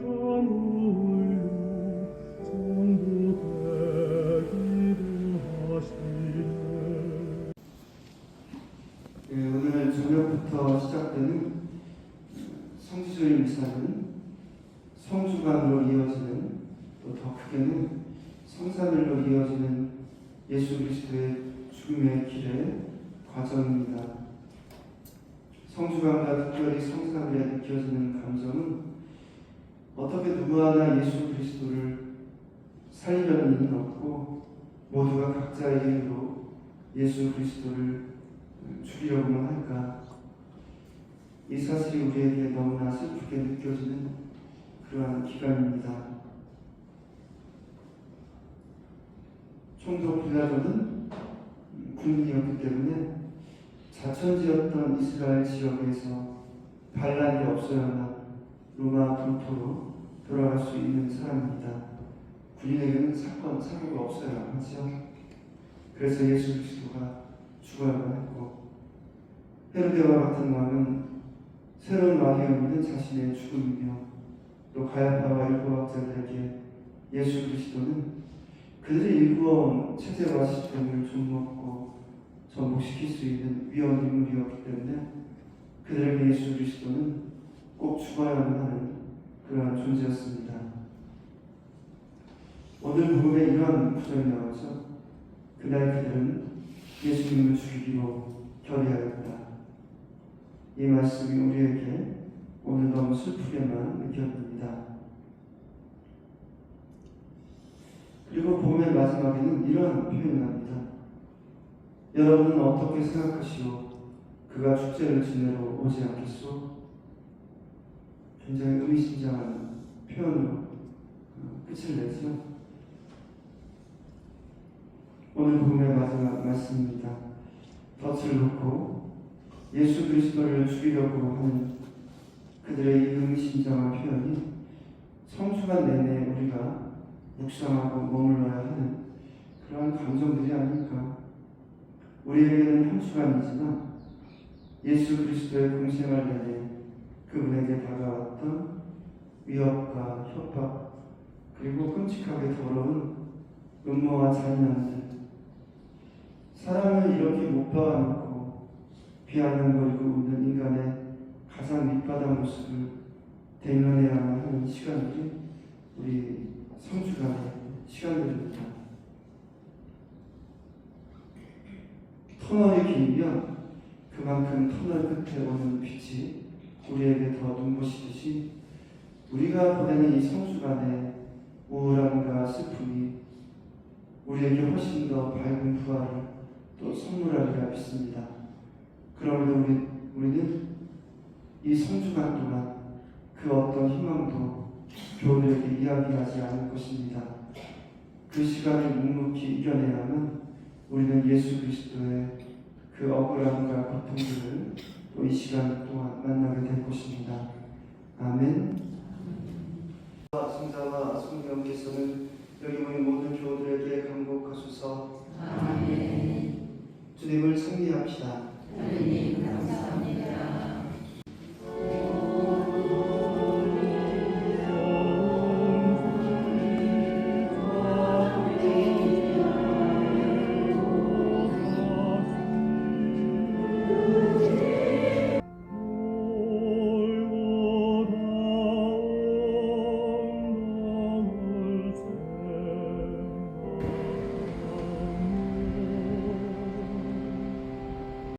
그 부터 시작되는 성지주의 미사는 성주간으로 이어지는 또 더 크게는 성산일로 이어지는 예수 그리스도의 죽음의 길의 과정입니다. 성주간과 특별히 성산일에 느껴지는 감정은 어떻게 누구 하나 예수 그리스도를 살리려는 이는 없고 모두가 각자의 힘으로 예수 그리스도를 죽이려고만 할까 이 사실이 우리에게 너무나 슬프게 느껴지는 그러한 기간입니다. 총독 빌라도는 군인이었기 때문에 자천지였던 이스라엘 지역에서 반란이 없어야만 로마 본토로 돌아갈 수 있는 사람입니다. 군인에게는 사건, 사고가 없어야 하죠. 그래서 예수 그리스도가 죽어야만 했고 헤로데와 같은 왕은 새로운 왕이 오는 자신의 죽음이며 또 가야파와 일부학자들에게 예수 그리스도는 그들이 일구어온 체제와 시스템을 좀먹고 전복시킬 수 있는 위험 인물이었기 때문에 그들에게 예수 그리스도는 꼭 죽어야만 하는 그러한 존재였습니다. 오늘 복음에 이러한 구절이 나오죠. 그날 그들은 예수님을 죽이기로 결의하였다. 이 말씀이 우리에게 오늘 너무 슬프게만 느껴집니다. 그리고 봄의 마지막에는 이러한 표현을 합니다. 여러분은 어떻게 생각하시오? 그가 축제를 지내러 오지 않겠소? 굉장히 의미심장한 표현으로 어, 끝을 내죠. 오늘 봄의 마지막 말씀입니다. 덫을 놓고 예수 그리스도를 죽이려고 하는 그들의 이 의미심장한 표현이 성주간 내내 우리가 묵상하고 머물러야 하는 그러한 감정들이 아닐까. 우리에게는 한 주간이지만 예수 그리스도의 공생활 내내 그분에게 다가왔던 위협과 협박 그리고 끔찍하게 더러운 음모와 잔인함들 사람을 이렇게 못 박아놓고 비아냥거리고 웃는 인간의 가장 밑바닥 모습을 대면해야만 하는 시간들이 우리 성주간의 시간들입니다. 터널이 길면 그만큼 터널 끝에 오는 빛이 우리에게 더 눈부시듯이 우리가 보내는 이 성주간의 우울함과 슬픔이 우리에게 훨씬 더 밝은 부활을 또 선물하리라 믿습니다. 그러므로 우리, 우리는 이 성주간 동안 그 어떤 희망도 교우들에게 이야기하지 않을 것입니다. 그 시간을 묵묵히 이겨내야만 우리는 예수 그리스도의 그 억울함과 고통들을 또 이 시간 동안 만나게 될 것입니다. 아멘. 승자와 성령께서는 여기 모인 모든 교우들에게 감복하소서. 아멘. 주님을 승리합시다. 주님 감사합니다.